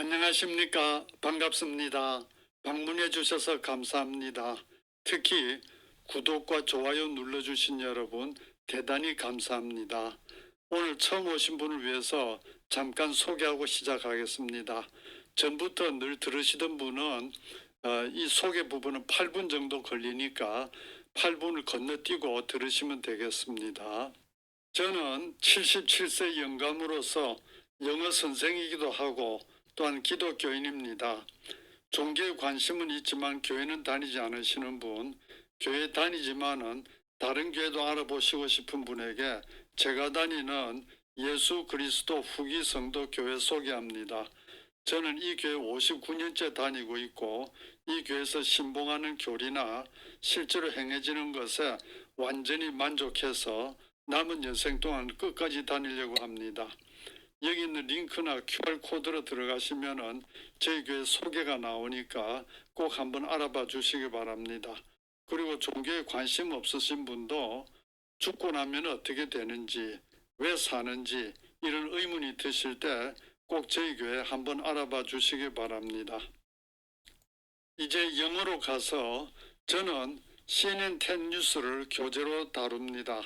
안녕하십니까. 반갑습니다. 방문해 주셔서 감사합니다. 특히 구독과 좋아요 눌러주신 여러분 대단히 감사합니다. 오늘 처음 오신 분을 위해서 잠깐 소개하고 시작하겠습니다. 전부터 늘 들으시던 분은 어, 이 소개 부분은 8분 정도 걸리니까 8분을 건너뛰고 들으시면 되겠습니다. 저는 77세 영감으로서 영어 선생이기도 하고 또한 기독교인입니다. 종교에 관심은 있지만 교회는 다니지 않으시는 분, 교회 다니지만은 다른 교회도 알아보시고 싶은 분에게 제가 다니는 예수 그리스도 후기 성도 교회 소개합니다. 저는 이 교회 59년째 다니고 있고 이 교회에서 신봉하는 교리나 실제로 행해지는 것에 완전히 만족해서 남은 여생 동안 끝까지 다니려고 합니다. 여기 있는 링크나 QR코드로 들어가시면은 저희 교회 소개가 나오니까 꼭 한번 알아봐 주시기 바랍니다. 그리고 종교에 관심 없으신 분도 죽고 나면 어떻게 되는지, 왜 사는지 이런 의문이 드실 때 꼭 저희 교회 한번 알아봐 주시기 바랍니다. 이제 영어로 가서 저는 CNN 10 뉴스를 교재로 다룹니다.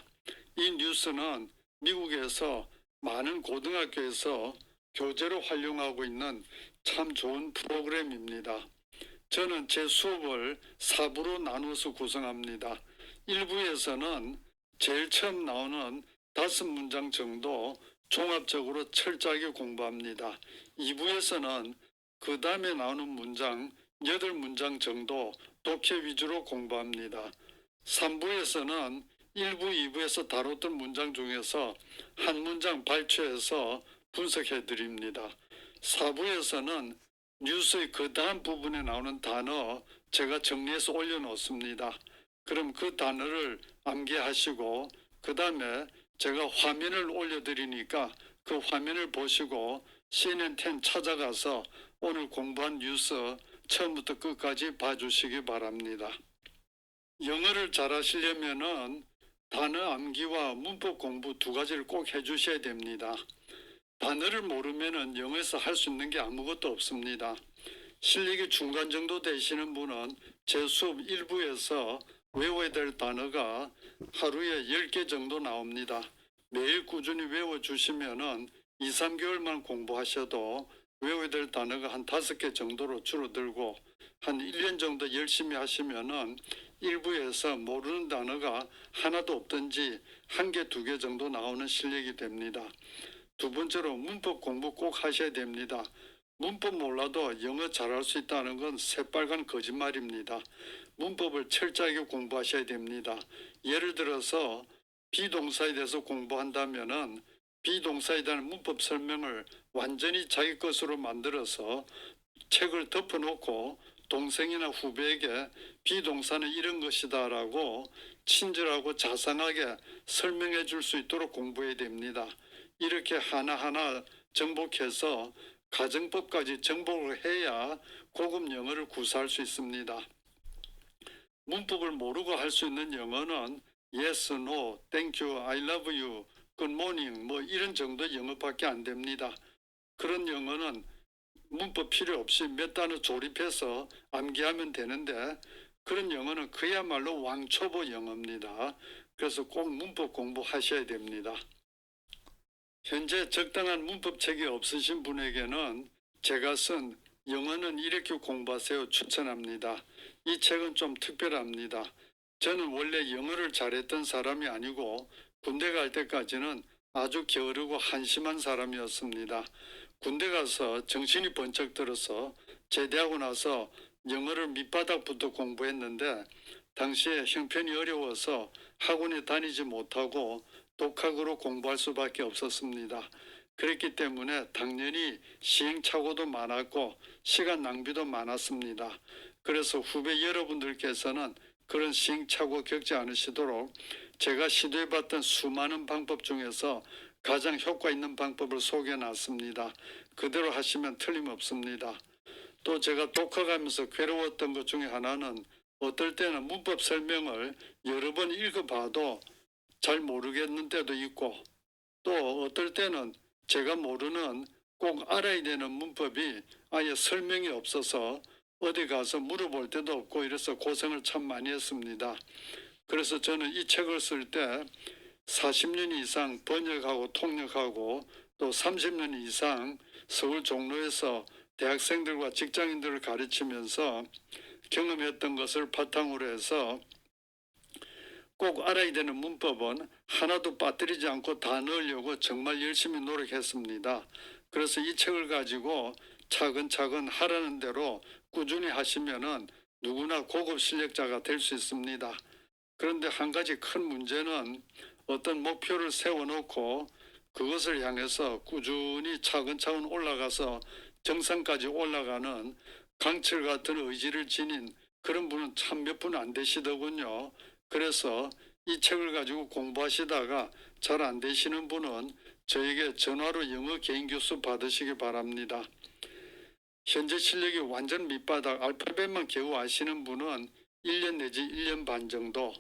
이 뉴스는 미국에서 많은 고등학교에서 교재로 활용하고 있는 참 좋은 프로그램입니다. 저는 제 수업을 4부로 나누어서 구성합니다. 1부에서는 제일 처음 나오는 다섯 문장 정도 종합적으로 철저하게 공부합니다. 2부에서는 그 다음에 나오는 문장 8문장 정도 독해 위주로 공부합니다. 3부에서는 1부, 2부에서 다뤘던 문장 중에서 한 문장 발췌해서 분석해 드립니다. 4부에서는 뉴스의 그 다음 부분에 나오는 단어 제가 정리해서 올려놓습니다. 그럼 그 단어를 암기하시고 그 다음에 제가 화면을 올려드리니까 그 화면을 보시고 CNN10 찾아가서 오늘 공부한 뉴스 처음부터 끝까지 봐주시기 바랍니다. 영어를 잘하시려면은 단어 암기와 문법 공부 두 가지를 꼭 해주셔야 됩니다. 단어를 모르면은 영어에서 할 수 있는 게 아무것도 없습니다. 실력이 중간 정도 되시는 분은 제 수업 일부에서 외워야 될 단어가 하루에 10개 정도 나옵니다. 매일 꾸준히 외워주시면은 2, 3개월만 공부하셔도 외워야 될 단어가 한 5개 정도로 줄어들고 한 1년 정도 열심히 하시면은 일부에서 모르는 단어가 하나도 없든지 한 개, 두 개 정도 나오는 실력이 됩니다. 두 번째로 문법 공부 꼭 하셔야 됩니다. 문법 몰라도 영어 잘할 수 있다는 건 새빨간 거짓말입니다. 문법을 철저하게 공부하셔야 됩니다. 예를 들어서 비동사에 대해서 공부한다면은 비동사에 대한 문법 설명을 완전히 자기 것으로 만들어서 책을 덮어놓고 동생이나 후배에게 비동사는 이런 것이다라고 친절하고 자상하게 설명해 줄 수 있도록 공부해야 됩니다. 이렇게 하나하나 정복해서 가정법까지 정복을 해야 고급 영어를 구사할 수 있습니다. 문법을 모르고 할 수 있는 영어는 yes, no, thank you, I love you, good morning 뭐 이런 정도 영어밖에 안 됩니다. 그런 영어는 문법 필요 없이 몇 단어 조립해서 암기하면 되는데 그런 영어는 그야말로 왕초보 영어입니다. 그래서 꼭 문법 공부하셔야 됩니다. 현재 적당한 문법책이 없으신 분에게는 제가 쓴 영어는 이렇게 공부하세요 추천합니다. 이 책은 좀 특별합니다. 저는 원래 영어를 잘했던 사람이 아니고 군대 갈 때까지는 아주 게으르고 한심한 사람이었습니다. 군대 가서 정신이 번쩍 들어서 제대하고 나서 영어를 밑바닥부터 공부했는데 당시에 형편이 어려워서 학원에 다니지 못하고 독학으로 공부할 수밖에 없었습니다. 그랬기 때문에 당연히 시행착오도 많았고 시간 낭비도 많았습니다. 그래서 후배 여러분들께서는 그런 시행착오 겪지 않으시도록 제가 시도해봤던 수많은 방법 중에서 가장 효과 있는 방법을 소개해 놨습니다. 그대로 하시면 틀림없습니다. 또 제가 독학하면서 괴로웠던 것 중에 하나는 어떨 때는 문법 설명을 여러 번 읽어봐도 잘 모르겠는 때도 있고 또 어떨 때는 제가 모르는 꼭 알아야 되는 문법이 아예 설명이 없어서 어디 가서 물어볼 데도 없고 이래서 고생을 참 많이 했습니다. 그래서 저는 이 책을 쓸때 40년 이상 번역하고 통역하고 또 30년 이상 서울 종로에서 대학생들과 직장인들을 가르치면서 경험했던 것을 바탕으로 해서 꼭 알아야 되는 문법은 하나도 빠뜨리지 않고 다 넣으려고 정말 열심히 노력했습니다. 그래서 이 책을 가지고 차근차근 하라는 대로 꾸준히 하시면은 누구나 고급 실력자가 될 수 있습니다. 그런데 한 가지 큰 문제는 어떤 목표를 세워놓고 그것을 향해서 꾸준히 차근차근 올라가서 정상까지 올라가는 강철 같은 의지를 지닌 그런 분은 참 몇 분 안 되시더군요. 그래서 이 책을 가지고 공부하시다가 잘 안 되시는 분은 저에게 전화로 영어 개인 교수 받으시기 바랍니다. 현재 실력이 완전 밑바닥 알파벳만 겨우 아시는 분은 1년 내지 1년 반 정도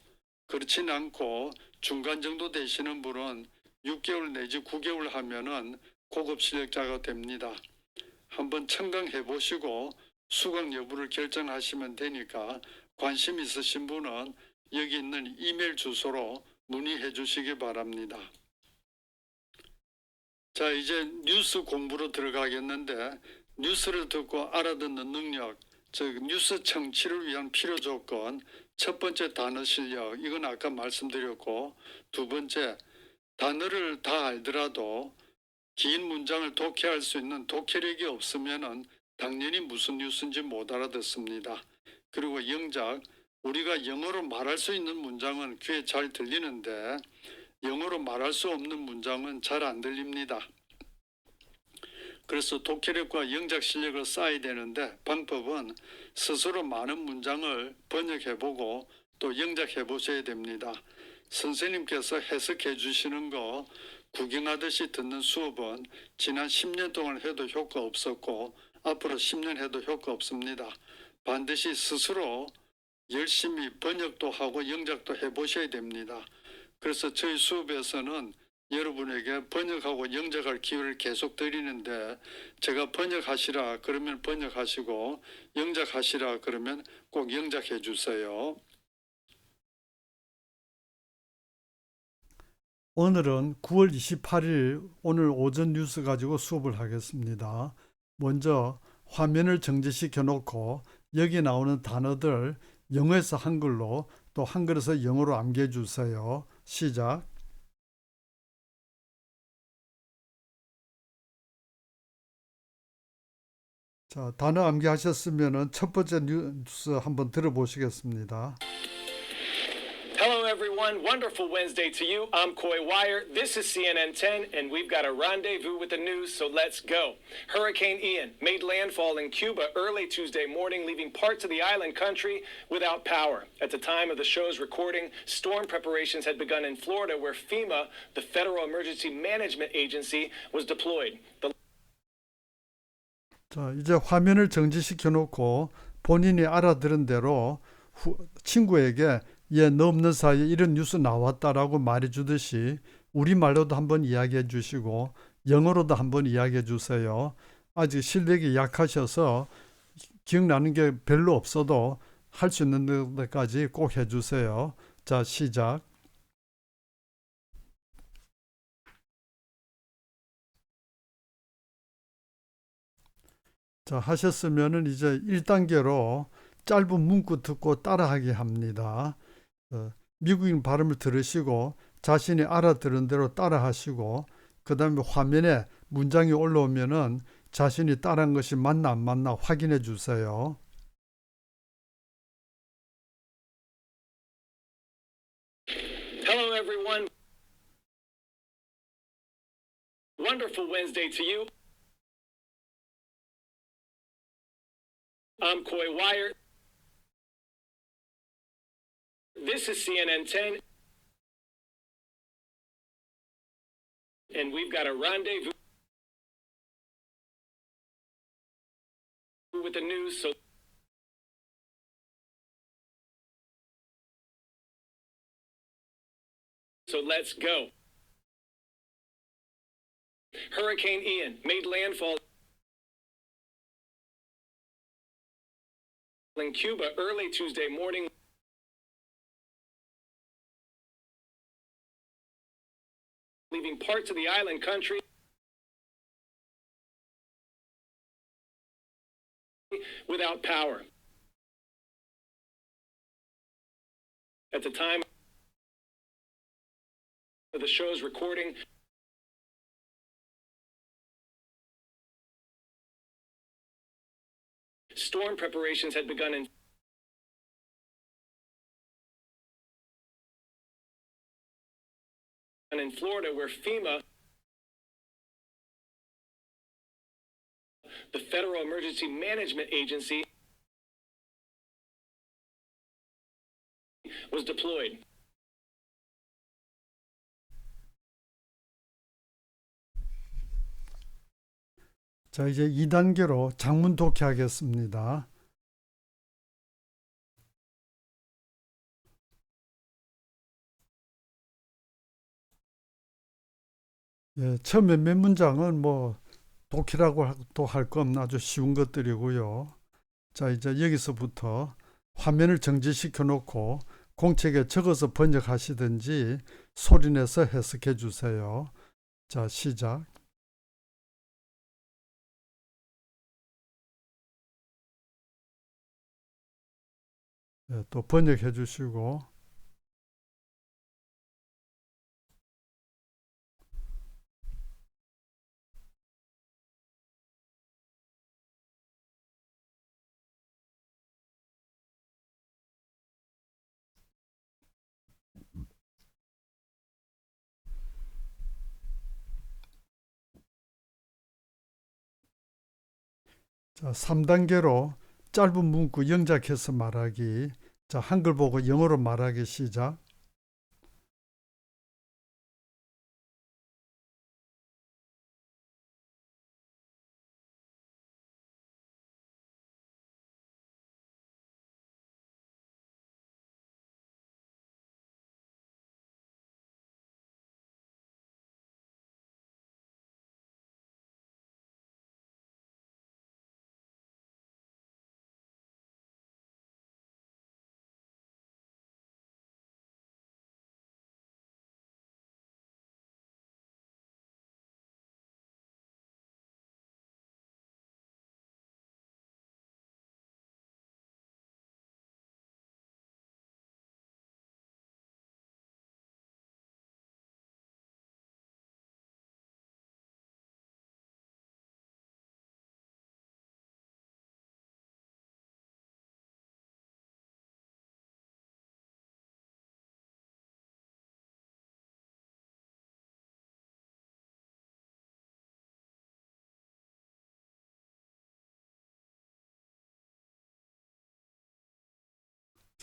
그렇진 않고 중간 정도 되시는 분은 6개월 내지 9개월 하면은 고급 실력자가 됩니다. 한번 청강해 보시고 수강 여부를 결정하시면 되니까 관심 있으신 분은 여기 있는 이메일 주소로 문의해 주시기 바랍니다. 자, 이제 뉴스 공부로 들어가겠는데 뉴스를 듣고 알아듣는 능력, 즉 뉴스 청취를 위한 필요 조건, 첫 번째 단어 실력, 이건 아까 말씀드렸고 두 번째 단어를 다 알더라도 긴 문장을 독해할 수 있는 독해력이 없으면은 당연히 무슨 뉴스인지 못 알아듣습니다. 그리고 영작, 우리가 영어로 말할 수 있는 문장은 귀에 잘 들리는데 영어로 말할 수 없는 문장은 잘 안 들립니다. 그래서 독해력과 영작 실력을 쌓아야 되는데 방법은 스스로 많은 문장을 번역해보고 또 영작해보셔야 됩니다. 선생님께서 해석해 주시는 거 구경하듯이 듣는 수업은 지난 10년 동안 해도 효과 없었고 앞으로 10년 해도 효과 없습니다. 반드시 스스로 열심히 번역도 하고 영작도 해보셔야 됩니다. 그래서 저희 수업에서는 여러분에게 번역하고 영작할 기회를 계속 드리는데 제가 번역하시라 그러면 번역하시고 영작하시라 그러면 꼭 영작해 주세요. 오늘은 9월 28일 오늘 오전 뉴스 가지고 수업을 하겠습니다. 먼저 화면을 정지시켜 놓고 여기 나오는 단어들 영어에서 한글로 또 한글에서 영어로 암기해 주세요. 시작. 자, 단어 암기하셨으면은 첫 번째 뉴스 한번 들어보시겠습니다. Hello, everyone. Wonderful Wednesday to you. I'm Coy Wire. This is CNN 10, and we've got a rendezvous with the news, so let's go. Hurricane Ian made landfall in Cuba early Tuesday morning, leaving parts of the island country without power. At the time of the show's recording, storm preparations had begun in Florida, where FEMA, the Federal Emergency Management Agency, was deployed. The 자, 이제 화면을 정지시켜 놓고 본인이 알아들은 대로 후- 친구에게 얘 너 없는 사이에 이런 뉴스 나왔다라고 말해 주듯이 우리말로도 한번 이야기해 주시고 영어로도 한번 이야기해 주세요. 아직 실력이 약하셔서 기억나는 게 별로 없어도 할 수 있는 데까지 꼭 해 주세요. 자, 시작. 자, 하셨으면은 이제 1단계로 짧은 문구 듣고 따라하기 합니다. 어, 미국인 발음을 들으시고 자신이 알아들은 대로 따라하시고 그 다음에 화면에 문장이 올라오면은 자신이 따라한 것이 맞나 안 맞나 확인해 주세요. Hello, everyone. I'm Coy Wire. This is CNN 10. And we've got a rendezvous with the news, so so let's go. Hurricane Ian made landfall in Cuba early Tuesday morning. Leaving parts of the island country without power. At the time of the show's recording, storm preparations had begun in and in Florida, where FEMA, the Federal Emergency Management Agency, was deployed. 자, 이제 2단계로 장문 독해 하겠습니다. 예, 처음에 몇 문장은 뭐 독해라고 또할거 없는 아주 쉬운 것들이고요. 자, 이제 여기서부터 화면을 정지시켜 놓고 공책에 적어서 번역하시든지 소리내서 해석해 주세요. 자, 시작. 또 번역해 주시고 자, 3단계로 짧은 문구 영작해서 말하기. 자, 한글 보고 영어로 말하기 시작.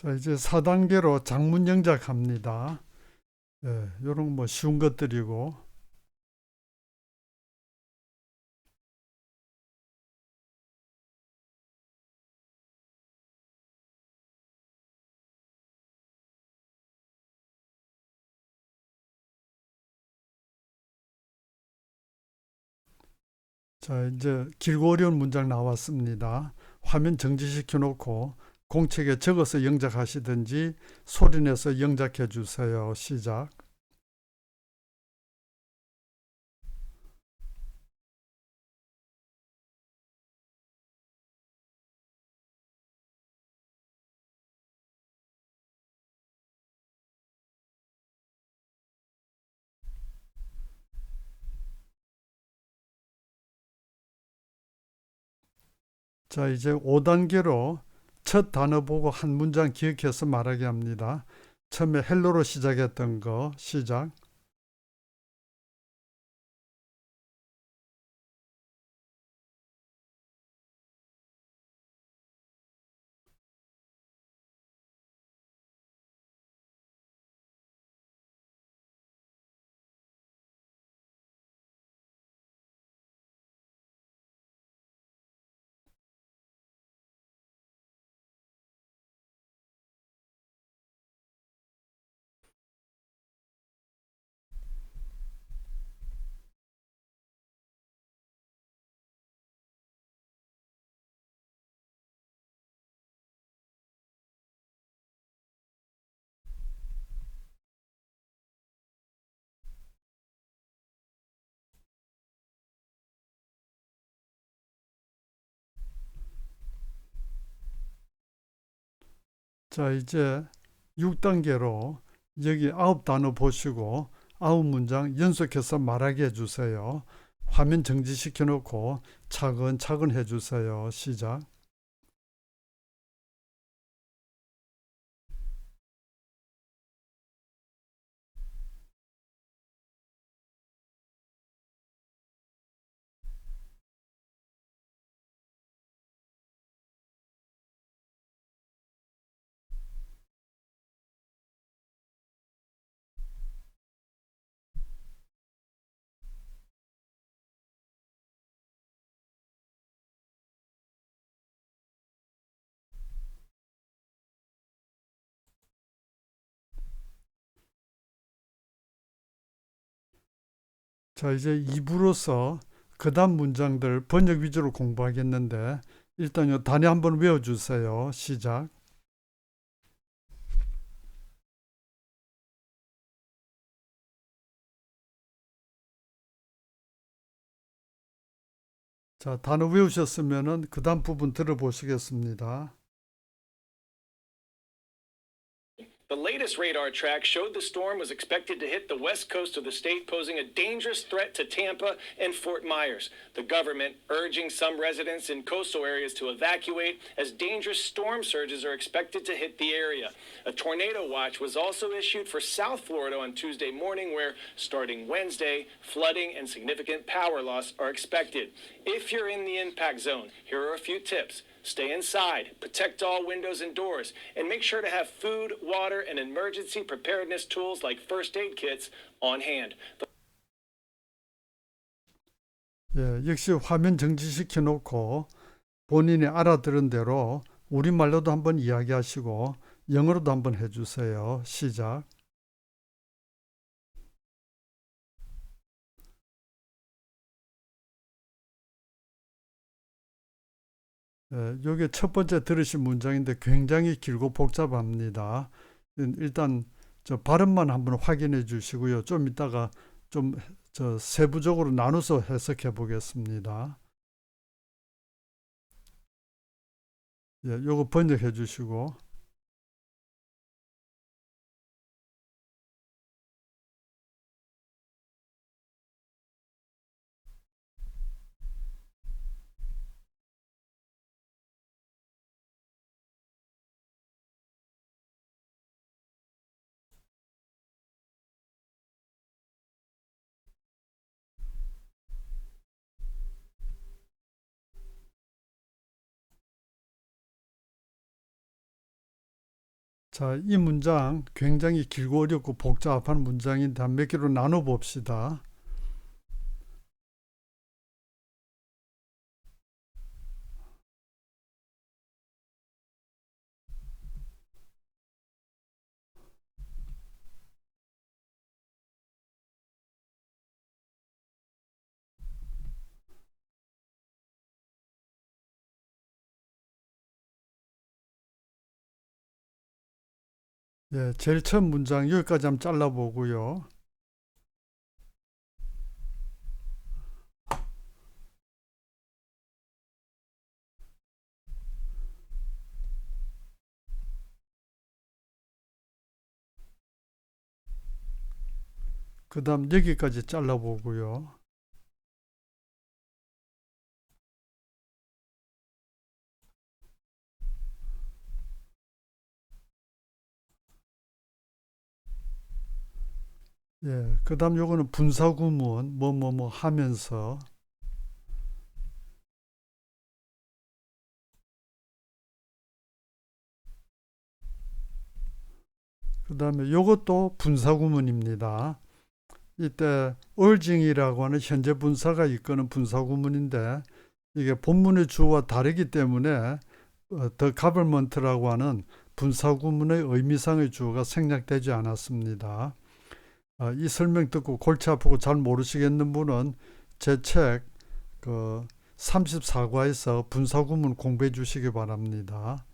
자, 이제 4단계로 장문 영작 합니다. 예, 요런 뭐 쉬운 것들이고 자, 이제 길고 어려운 문장 나왔습니다. 화면 정지시켜 놓고 공책에 적어서 영작하시든지 소리내서 영작해 주세요. 시작. 자, 이제 5단계로 첫 단어 보고 한 문장 기억해서 말하게 합니다. 처음에 헬로로 시작했던 거 시작. 자, 이제 6단계로 여기 아홉 단어 보시고 아홉 문장 연속해서 말하게 해주세요. 화면 정지시켜 놓고 차근차근 해주세요. 시작. 자, 이제 2부로서 그 다음 문장들 번역 위주로 공부하겠는데 일단 요 단위 한번 외워주세요. 시작. 자, 단어 외우셨으면은 그 다음 부분 들어보시겠습니다. The latest radar track showed the storm was expected to hit the west coast of the state, posing a dangerous threat to Tampa and Fort Myers. The government urging some residents in coastal areas to evacuate as dangerous storm surges are expected to hit the area. A tornado watch was also issued for South Florida on Tuesday morning, where starting Wednesday, flooding and significant power loss are expected. If you're in the impact zone, here are a few tips. Stay inside, protect all windows and doors, and make sure to have food, water, and emergency preparedness tools like first aid kits on hand. 예, 역시 화면 정지시켜 놓고 본인이 알아들은 대로 우리말로도 한번 이야기하시고 영어로도 한번 해주세요. 시작. 예, 요게 첫 번째 들으신 문장인데 굉장히 길고 복잡합니다. 음, 일단 저 발음만 한번 확인해 주시고요. 좀 이따가 좀 저 세부적으로 나눠서 해석해 보겠습니다. 예, 요거 번역해 주시고 자, 이 문장 굉장히 길고 어렵고 복잡한 문장인데 한 몇 개로 나눠 봅시다. 예, 제일 첫 문장 여기까지 한번 잘라보고요. 그 다음 여기까지 잘라보고요. 예, 그 다음 요거는 분사구문 뭐 뭐 뭐 하면서 그 다음에 요것도 분사구문입니다. 이때 urging이라고 하는 현재 분사가 이끄는 분사구문인데 이게 본문의 주어와 다르기 때문에 어, the government라고 하는 분사구문의 의미상의 주어가 생략되지 않았습니다. 아, 이 설명 듣고 골치 아프고 잘 모르시겠는 분은 제 책 그 34과에서 분사구문 공부해 주시기 바랍니다.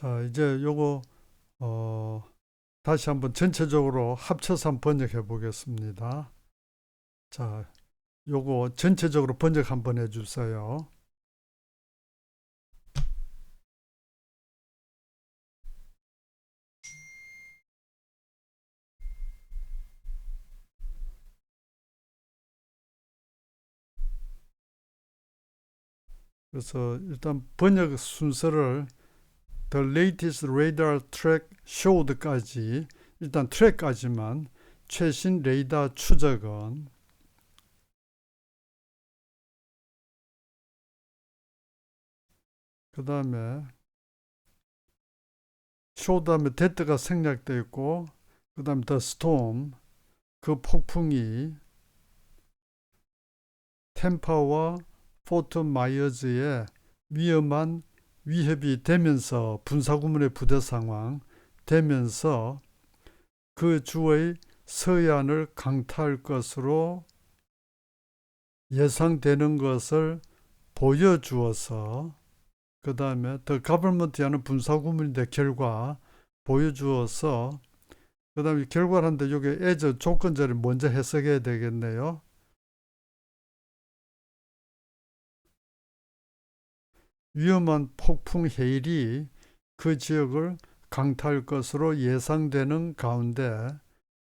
자, 이제 요거 어 다시 한번 전체적으로 합쳐서 한번 번역해 보겠습니다. 자, 요거 전체적으로 번역 한번 해 주세요. 그래서 일단 번역 순서를 The latest radar track showed까지 일단 트랙까지만 최신 레이더 추적은 그 다음에 쇼 다음에 데트가 생략되어 있고 그 다음에 the storm 그 폭풍이 템파와 포트 마이어즈의 위험한 위협이 되면서 군사구문의 부대 상황 되면서 그 주의 서해안을 강타할 것으로 예상되는 것을 보여주어서 그 다음에 더 가버먼트하는 군사구문인데 결과 보여주어서 그 다음에 결과란데 여기 애저 조건절을 먼저 해석해야 되겠네요. 위험한 폭풍 해일이 그 지역을 강타할 것으로 예상되는 가운데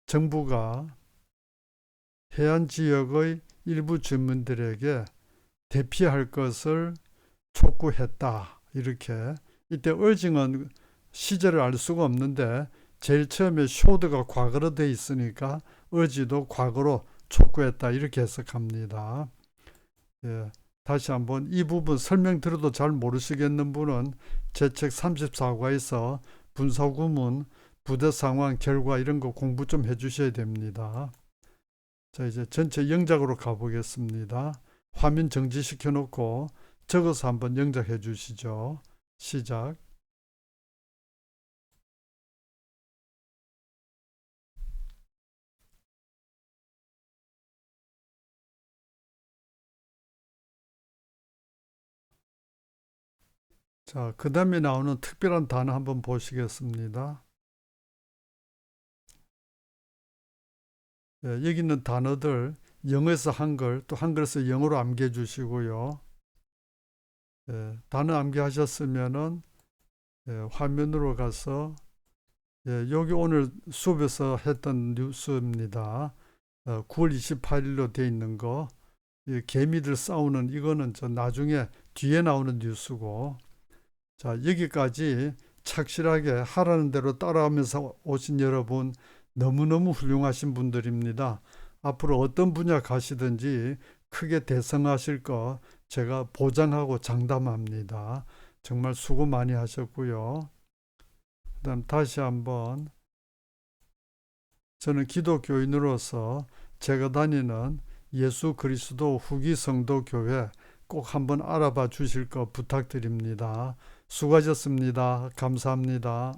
정부가 해안 지역의 일부 주민들에게 대피할 것을 촉구했다. 이렇게 이때 얼징은 시제를 알 수가 없는데 제일 처음에 쇼드가 과거로 돼 있으니까 어지도 과거로 촉구했다 이렇게 해석합니다. 예. 다시 한번 이 부분 설명 들어도 잘 모르시겠는 분은 제 책 34과에서 분사구문, 부대 상황, 결과 이런 거 공부 좀 해주셔야 됩니다. 자 이제 전체 영작으로 가보겠습니다. 화면 정지시켜 놓고 적어서 한번 영작해 주시죠. 시작. 자, 그 다음에 나오는 특별한 단어 한번 보시겠습니다. 예, 여기 있는 단어들 영어에서 한글 또 한글에서 영어로 암기해 주시고요. 예, 단어 암기하셨으면은 예, 화면으로 가서 예, 여기 오늘 수업에서 했던 뉴스입니다. 어, 9월 28일로 돼 있는 거, 이 개미들 싸우는 이거는 저 나중에 뒤에 나오는 뉴스고, 자 여기까지 착실하게 하라는 대로 따라하면서 오신 여러분 너무너무 훌륭하신 분들입니다. 앞으로 어떤 분야 가시든지 크게 대성하실 거 제가 보장하고 장담합니다. 정말 수고 많이 하셨고요. 그다음 다시 한번 저는 기독교인으로서 제가 다니는 예수 그리스도 후기 성도 교회 꼭 한번 알아봐 주실 거 부탁드립니다. 수고하셨습니다. 감사합니다.